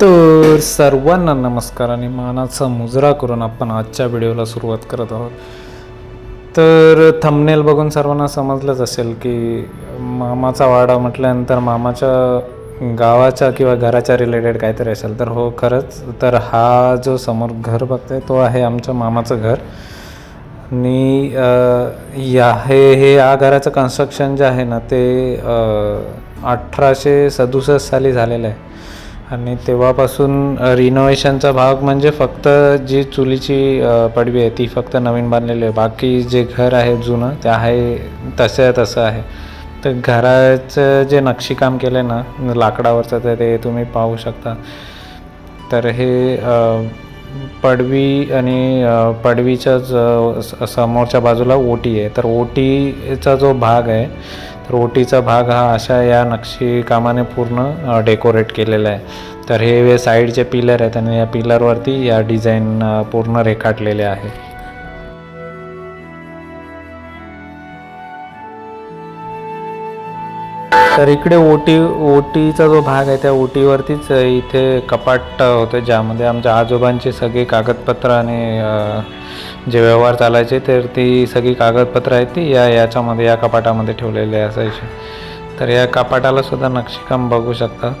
तर सर्वांना नमस्कार आणि मानाचा मुजरा करून आपण आजच्या व्हिडिओला सुरुवात करत आहोत. तर थंबनेल बघून सर्वांना समजलंच असेल की मामाचा वाडा म्हटल्यानंतर मामाच्या गावाच्या किंवा घराच्या रिलेटेड काहीतरी असेल. तर हो खरंच. तर हा जो समोर घर बघतोय तो आहे आमच्या मामाचं घर. आणि या हे हे या घराचं कन्स्ट्रक्शन जे आहे ना ते अठराशे सदुसष्ट साली झालेलं आहे. आणि तेव्हापासून रिनोव्हेशनचा भाग म्हणजे फक्त जी चुलीची पडवी आहे ती फक्त नवीन बांधलेली आहे. बाकी जे घर आहे जुनं ते आहे तसं आहे तसं आहे. तर घराचं जे नक्षीकाम केलं आहे ना लाकडावरचं तर ते तुम्ही पाहू शकता. तर हे पडवी आणि पडवीच्या पडवीच्याच समोरच्या बाजूला ओटी आहे. तर ओटीचा जो भाग आहे ओटीचा भाग हा अशा या नक्षी कामाने पूर्ण डेकोरेट केलेला आहे. तर हे साईडचे पिलर आहेत आणि या पिलरवरती या डिझाईन पूर्ण रेखाटलेले आहे. तर इकडे ओटी ओटीचा जो भाग आहे त्या ओटीवरतीच इथे कपाट होतं ज्यामध्ये आमच्या आजोबांचे सगळे कागदपत्र आणि जे व्यवहार चालायचे तर ती सगळी कागदपत्र आहेत ती या याच्यामध्ये या कपाटामध्ये ठेवलेले असायचे. तर या कपाटाला सुद्धा नक्षीकाम बघू शकता.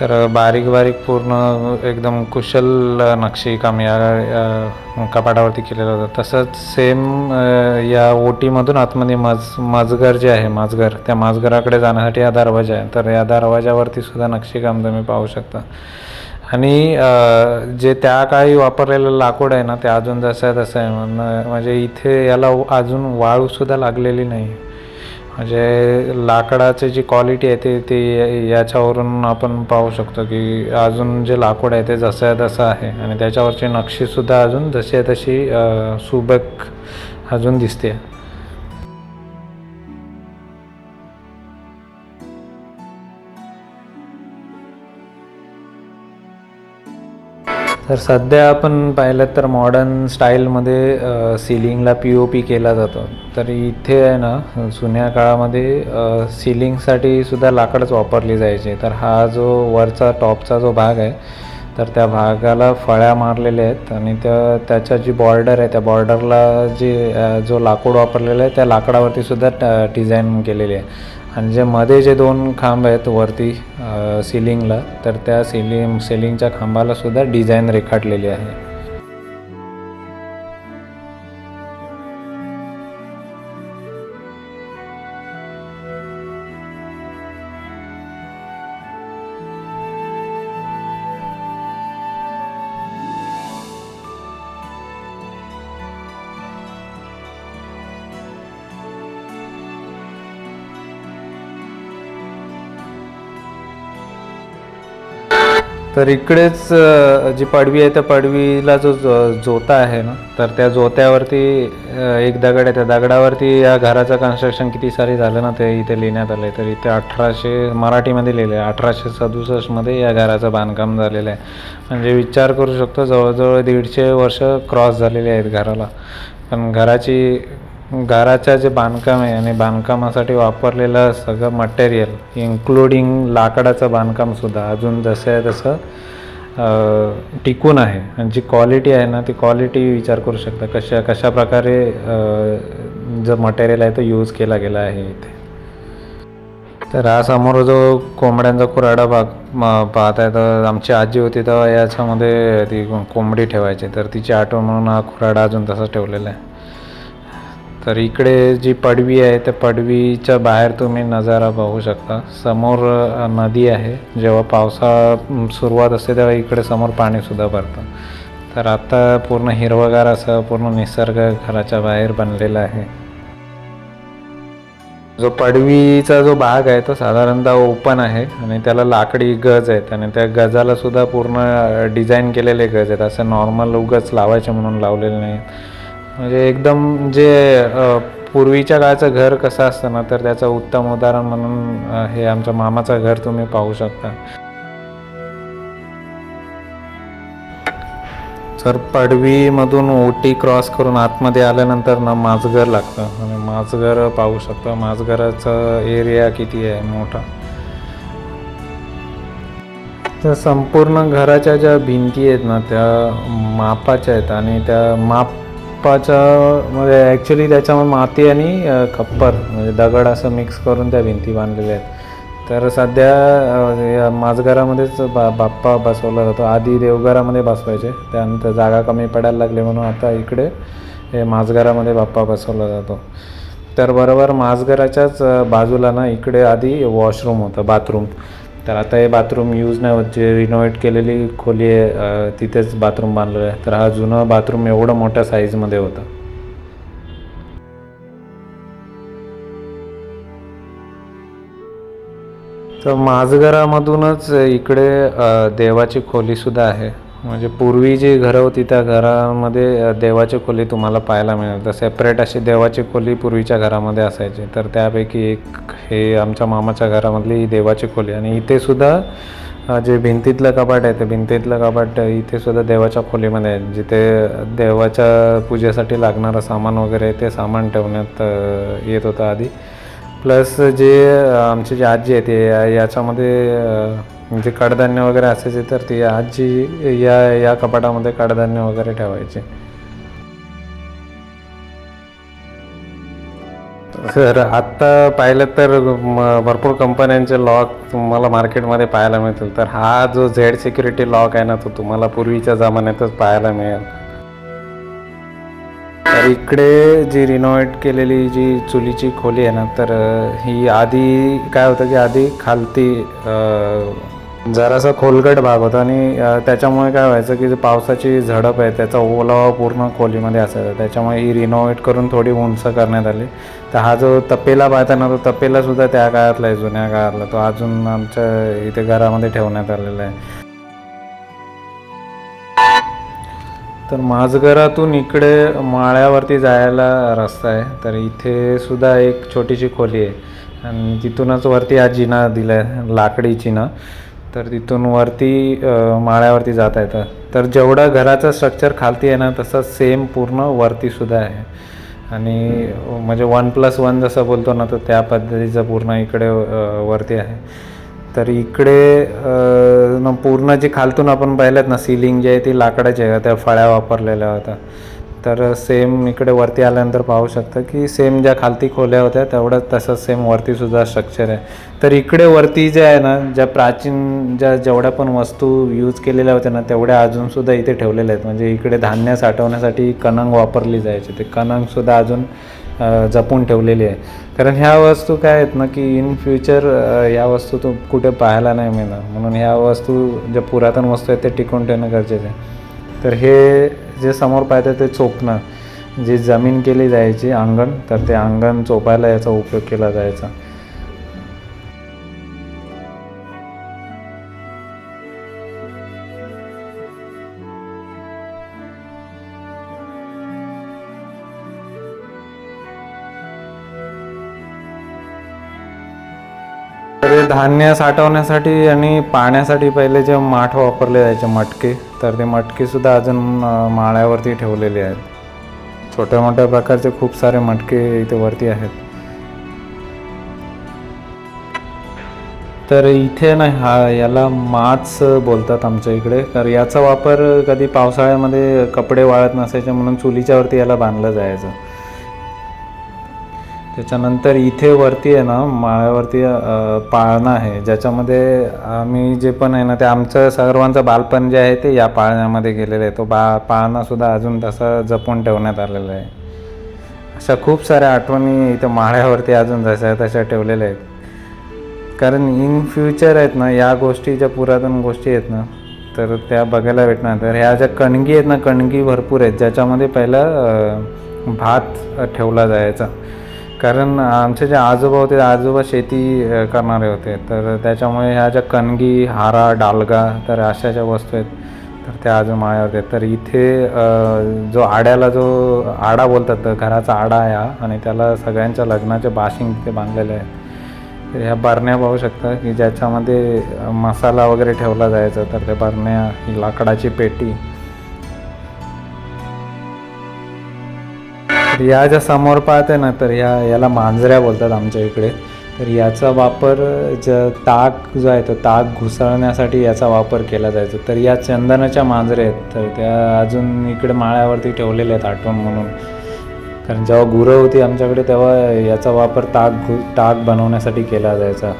तर बारीक बारीक पूर्ण एकदम कुशल नक्षीकाम या कपाटावरती केलेलं होतं. तसंच सेम या ओटीमधून आतमध्ये मज माजघर जे आहे माजगर त्या माजगराकडे जाण्यासाठी हा दरवाजा आहे. तर या दरवाजावरती सुद्धा नक्षीकाम तुम्ही पाहू शकता. आणि जे त्या काळी वापरलेलं लाकूड आहे ना ते अजून जसं आहे तसं आहे. म्हण- म्हणजे इथे याला अजून वाळूसुद्धा लागलेली नाही. म्हणजे लाकडाची जी क्वालिटी आहे ते ती याच्यावरून आपण पाहू शकतो की अजून जे लाकूड आहे ते जसं आहे तसं आहे. आणि त्याच्यावरची नक्षीसुद्धा अजून जशी आहे तशी सुबक अजून दिसते. तर सध्या आपण पाहिलं तर मॉडर्न स्टाईलमध्ये सिलिंगला पी ओ पी केला जातो. तर इथे आहे ना जुन्या काळामध्ये सिलिंगसाठी सुद्धा लाकडच वापरली जायची. तर हा जो वरचा टॉपचा जो भाग आहे तर त्या भागाला फळ्या मारलेल्या आहेत. आणि त्या त्याच्या जी बॉर्डर आहे त्या बॉर्डरला जे जो लाकूड वापरलेलं आहे त्या लाकडावरती सुद्धा डिझाईन केलेली आहे. आणि जे मध्ये जे दोन खांब आहेत वरती सिलिंगला तर त्या सिलिंग सिलिंगच्या खांबाला सुद्धा डिझाईन रेखाटलेली आहे. तर इकडेच जी पडवी आहे त्या पडवीला जो जो- जोता आहे ना तर त्या जोत्यावरती एक दगड आहे. त्या दगडावरती या घराचं कन्स्ट्रक्शन किती सारी झालं ना ते इथे लिहिण्यात आलं आहे तर इथे अठराशे मराठीमध्ये लिहिलं आहे अठराशे सदुसष्टमध्ये या घराचं बांधकाम झालेलं आहे. म्हणजे विचार करू शकतो जवळजवळ दीडशे वर्ष क्रॉस झालेले आहेत घराला. पण घराची घराचं जे बांधकाम आहे आणि बांधकामासाठी वापरलेलं सगळं मटेरियल इन्क्लुडिंग लाकडाचं बांधकामसुद्धा अजून जसं आहे तसं टिकून आहे. आणि जी क्वालिटी आहे ना ती क्वालिटी विचार करू शकता. कशा कशा प्रकारे जो मटेरियल आहे तो यूज केला गेला आहे इथे. तर हा समोर जो कोंबड्यांचा कुराडा भाग पाहत पाहताय तर आमची आजी होती तेव्हा याच्यामध्ये ती कोंबडी ठेवायची. तर तिची आठवण म्हणून हा कुराडा अजून तसा ठेवलेला आहे. तर इकडे जी पडवी आहे त्या पडवीच्या बाहेर तुम्ही नजारा पाहू शकता. समोर नदी आहे. जेव्हा पावसाळा सुरुवात असते तेव्हा इकडे समोर पाणीसुद्धा भरतं. तर आता पूर्ण हिरवगार असं पूर्ण निसर्ग घराच्या बाहेर बनलेला आहे. जो पडवीचा जो भाग आहे तो साधारणतः ओपन आहे आणि त्याला लाकडी गज आहेत आणि त्या गजाला सुद्धा पूर्ण डिझाईन केलेले गज आहेत. असं नॉर्मल उगच लावायचे म्हणून लावलेले नाही म्हणजे एकदम जे पूर्वीच्या काळचं घर कसं असतं ना तर त्याचं उत्तम उदाहरण म्हणून हे आमच्या मामाचं घर तुम्ही पाहू शकता. तर पडवीमधून ओटी क्रॉस करून आतमध्ये आल्यानंतर ना माझघर लागतं. आणि माझघर पाहू शकता माझघराचा एरिया किती आहे मोठा. तर संपूर्ण घराच्या ज्या भिंती आहेत ना त्या मापाच्या आहेत आणि त्या माप मध्ये ॲक्च्युली त्याच्यामध्ये माती आणि खप्पर म्हणजे दगड असं मिक्स करून त्या भिंती बांधलेल्या आहेत. तर सध्या अ, माझघरामध्येच बा बाप्पा बसवला जातो. आधी देवघरामध्ये बसवायचे त्यानंतर जागा कमी पडायला लागली म्हणून आता इकडे हे माझघरामध्ये बाप्पा बसवला जातो. तर बरोबर माझघराच्याच बाजूला ना इकडे आधी वॉशरूम होतं बाथरूम तर आता हे बाथरूम यूज नाही होत. जे रिनोव्हेट केलेली खोली आहे तिथेच बाथरूम बांधलेलं आहे. तर हा जुनं बाथरूम एवढं मोठ्या साईजमध्ये होतं. तर माझघरामधूनच इकडे देवाची खोलीसुद्धा आहे. म्हणजे पूर्वी जी घरं होती त्या घरामध्ये देवाची खोली तुम्हाला पाहायला मिळेल. तर सेपरेट अशी देवाची खोली पूर्वीच्या घरामध्ये असायची. तर त्यापैकी एक हे आमच्या मामाच्या घरामधली देवाची खोली. आणि इथे सुद्धा जे भिंतीतलं कपाट आहे ते भिंतीतलं कपाट इथे सुद्धा देवाच्या खोलीमध्ये आहे. जिथे देवाच्या पूजेसाठी लागणारं सामान वगैरे ते सामान ठेवण्यात येत होतं आधी. प्लस जे आमचे आमची आजी आहे ते याच्यामध्ये म्हणजे कडधान्य वगैरे असायचे तर ती आजी या या कपाटामध्ये कडधान्य वगैरे ठेवायचे. सर आत्ता पाहिलं तर भरपूर कंपन्यांचे लॉक तुम्हाला मार्केटमध्ये पाहायला मिळतील. तर हा जो झेड सिक्युरिटी लॉक आहे ना तो तुम्हाला पूर्वीच्या जमान्यातच पाहायला मिळेल. तर इकडे जी रिनोव्हेट केलेली जी चुलीची खोली आहे ना तर ही आधी काय होतं की आधी खालती जरासा खोलगट भाग होता आणि त्याच्यामुळे काय व्हायचं की जे पावसाची झडप आहे त्याचा ओलावा पूर्ण खोलीमध्ये असायचा. त्याच्यामुळे ही रिनोव्हेट करून थोडी उंच करण्यात आली. तर हा जो तपेला पाहता ना तो तपेलासुद्धा त्या काळातला आहे जुन्या काळातला. तो अजून आमच्या इथे घरामध्ये ठेवण्यात आलेला आहे. तर माझघरातून इकडे माळ्यावरती जायला रस्ता आहे. तर इथे सुद्धा एक छोटीशी खोली आहे. आणि तिथूनच वरती हा जिना दिला आहे लाकडी जिना. तर तिथून वरती माळ्यावरती जाता येतं तर जेवढं घराचं स्ट्रक्चर खालती आहे ना तसं सेम पूर्ण वरती सुद्धा आहे. आणि म्हणजे वन प्लस वन जसं बोलतो ना तर त्या पद्धतीचं पूर्ण इकडे वरती आहे. तर इकडे न पूर्ण जे खालतून आपण पाहिलं ना सिलिंग जे आहे ती लाकडाची आहे त्या फळ्या वापरलेल्या होत्या. तर सेम इकडे वरती आल्यानंतर पाहू शकता की सेम ज्या खालती खोल्या होत्या तेवढंच तसंच सेम वरतीसुद्धा स्ट्रक्चर आहे. तर इकडे वरती जे आहे ना ज्या प्राचीन ज्या जेवढ्या पण वस्तू यूज केलेल्या होत्या ना तेवढ्या अजूनसुद्धा इथे ठेवलेल्या आहेत. म्हणजे इकडे धान्य साठवण्यासाठी कणंग वापरली जायची. ते कणंगसुद्धा अजून जपून ठेवलेली आहे. कारण ह्या वस्तू काय आहेत ना की इन फ्युचर या वस्तू तू कुठे पाहायला नाही मिळणार. म्हणून ह्या वस्तू ज्या पुरातन वस्तू आहेत ते टिकून ठेवणं गरजेचं आहे. तर हे जे समोर पाहतं ते चोपणं. जी जमीन केली जायची अंगण तर ते अंगण चोपायला याचा उपयोग केला जायचा. धान्य साठवण्यासाठी आणि पाण्यासाठी पहिले जे माठ वापरले जायचे मटके तर ते मटके सुद्धा अजून माळ्यावरती ठेवलेले आहेत. छोट्या मोठ्या प्रकारचे खूप सारे मटके इथे वरती आहेत. तर इथे ना हा याला माच बोलतात आमच्या इकडे. तर याचा वापर कधी पावसाळ्यामध्ये कपडे वाळत नसायचे म्हणून चुलीच्यावरती याला बांधलं जायचं. त्याच्यानंतर इथे वरती आहे ना माळ्यावरती पाळणा आहे. ज्याच्यामध्ये आम्ही जे पण आहे ना ते आमचं सर्वांचं बालपण जे आहे ते या पाळण्यामध्ये गेलेलं आहे. तो बा पाळणासुद्धा अजून तसा जपून ठेवण्यात आलेला आहे. अशा खूप साऱ्या आठवणी इथं माळ्यावरती अजून जशा तशा ठेवलेल्या आहेत. कारण इन फ्युचर आहेत ना या गोष्टी ज्या पुरातन गोष्टी आहेत ना तर त्या बघायला भेटणार. तर ह्या ज्या कणगी आहेत ना कणगी भरपूर आहेत ज्याच्यामध्ये पहिला भात ठेवला जायचा. कारण आमचे जे आजोबा होते आजोबा शेती करणारे होते. तर त्याच्यामुळे ह्या ज्या कणगी हारा डालगा तर अशा ज्या वस्तू आहेत तर त्या आजो माळ्यावर आहेत. तर इथे जो आड्याला जो आडा बोलतात तर घराचा आडा आहे हा आणि त्याला सगळ्यांच्या लग्नाचे बाशिंग तिथे बांधलेले आहेत. तर ह्या बरण्या पाहू शकता की ज्याच्यामध्ये मसाला वगैरे ठेवला जायचा तर त्या बरण्या ही लाकडाची पेटी या ज्या समोर पाहते ना तर या याला मांजऱ्या बोलतात आमच्या इकडे. तर याचा वापर ज ताक जो आहे तो ताक घुसळण्यासाठी याचा वापर केला जायचा. तर या चंदनाच्या मांजरे आहेत तर त्या अजून इकडे माळ्यावरती ठेवलेल्या आहेत आठवण म्हणून. कारण जेव्हा गुरं होती आमच्याकडे तेव्हा याचा वापर ताक घु ताक बनवण्यासाठी केला जायचा.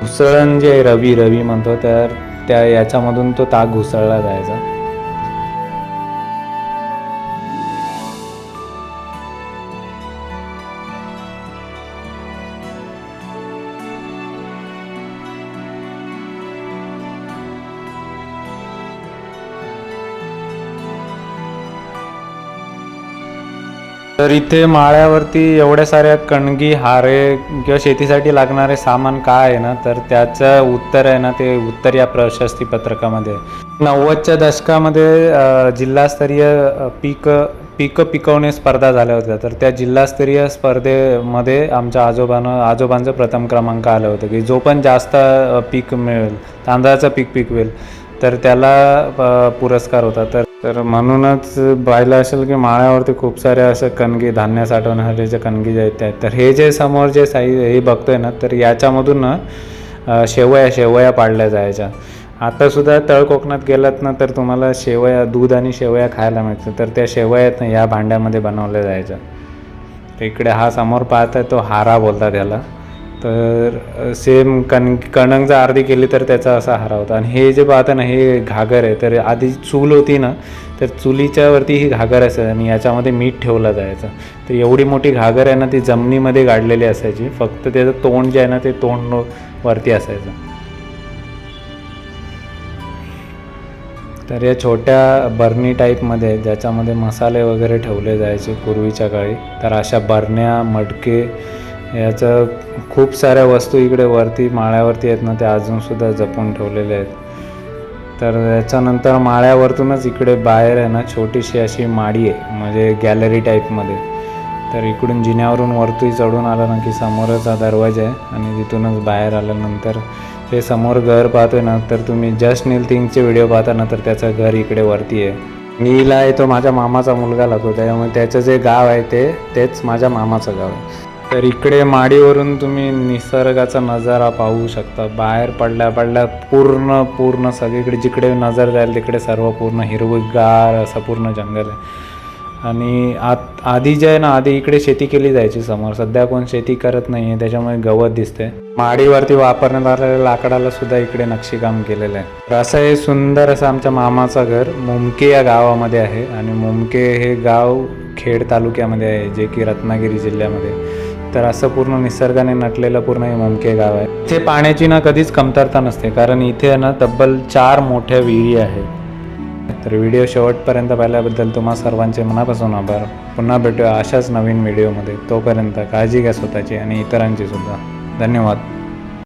घुसळण जे आहे रवी रवी म्हणतो तर त्या याच्यामधून तो ताक घुसळला जायचा. तर इथे माळ्यावरती एवढ्या साऱ्या कणगी हारे किंवा शेतीसाठी लागणारे सामान काय आहे ना तर त्याचं उत्तर आहे ना ते उत्तर या प्रशस्ती पत्रकामध्ये. नव्वदच्या दशकामध्ये जिल्हास्तरीय पीक पिकं पिकवणे स्पर्धा झाल्या होत्या. तर त्या जिल्हास्तरीय स्पर्धेमध्ये आमच्या आजोबानं आजोबांचं प्रथम क्रमांक आलं होतं की जो पण जास्त पीक मिळेल तांदळाचं पीक पिकवेल तर त्याला पुरस्कार होता. तर तर म्हणूनच पाहिलं असेल की माळ्यावरती खूप साऱ्या असं कणगी धान्य साठवण्यासाठी जे कणगी जे आहेत तर हे जे समोर जे साई हे बघतोय ना तर याच्यामधून शेवया शेवया पाडल्या जायच्या. आतासुद्धा तळ कोकणात गेलात ना तर तुम्हाला शेवया दूध आणि शेवया खायला मिळतं. तर त्या शेवयात ना या भांड्यामध्ये बनवल्या जायच्या. इकडे हा समोर पाहताय तो हारा बोलतात याला. तर सेम कण कणंग जर अर्धी केली तर त्याचा असा हारा होता. आणि हे जे पाहता ना हे घागर आहे तर आधी चूल होती ना तर चुलीच्या वरती ही घागर असायची आणि याच्यामध्ये मीठ ठेवलं जायचं. तर एवढी मोठी घागर आहे ना ती जमिनीमध्ये गाडलेली असायची. फक्त त्याचं तोंड जे आहे ना ते तोंड वरती असायचं. तर या छोट्या बर्नी टाईपमध्ये ज्याच्यामध्ये मसाले वगैरे ठेवले जायचे पूर्वीच्या काळी तर अशा बरण्या मडके याचं खूप साऱ्या वस्तू इकडे वरती माळ्यावरती आहेत ना त्या अजूनसुद्धा जपून ठेवलेल्या आहेत. तर याच्यानंतर माळ्यावरतूनच इकडे बाहेर आहे ना छोटीशी अशी माडी आहे म्हणजे गॅलरी टाईपमध्ये तर इकडून जिन्यावरून वरती चढून आलं ना की समोरच हा दरवाजा आहे आणि तिथूनच बाहेर आल्यानंतर हे समोर घर पाहतोय ना तर तुम्ही जस्ट नील थिंगचे व्हिडिओ पाहता ना तर त्याचं घर इकडे वरती आहे. नीला आहे तो माझ्या मामाचा मुलगा लागतो त्यामुळे त्याचं जे गाव आहे ते तेच माझ्या मामाचं गाव आहे. तर इकडे माडीवरून तुम्ही निसर्गाचा नजारा पाहू शकता. बाहेर पडल्या पडल्या पूर्ण पूर्ण सगळीकडे जिकडे नजर जाईल तिकडे सर्व पूर्ण हिरवगार असं पूर्ण जंगल आहे. आणि आत आधी जे आहे ना आधी इकडे शेती केली जायची समोर. सध्या कोण शेती करत नाही आहे त्याच्यामुळे गवत दिसते माडीवरती वापरण्यात आलेल्या लाकडाला सुद्धा इकडे नक्षीकाम केलेलं आहे. तर असं हे सुंदर असं आमच्या मामाचं घर मुमके या गावामध्ये आहे. आणि मुमके हे गाव खेड तालुक्यामध्ये आहे जे की रत्नागिरी जिल्ह्यामध्ये आहे. तर असं पूर्ण निसर्गाने नटलेलं पूर्ण हे मुमके गाव आहे. इथे पाण्याची ना कधीच कमतरता नसते कारण इथे ना तब्बल चार मोठ्या विहिरी आहेत. तर व्हिडिओ शेवटपर्यंत पाहिल्याबद्दल तुम्हा सर्वांचे मनापासून आभार. पुन्हा भेटूया अशाच नवीन व्हिडिओमध्ये. तोपर्यंत काळजी घ्या स्वतःची आणि इतरांची सुद्धा. धन्यवाद.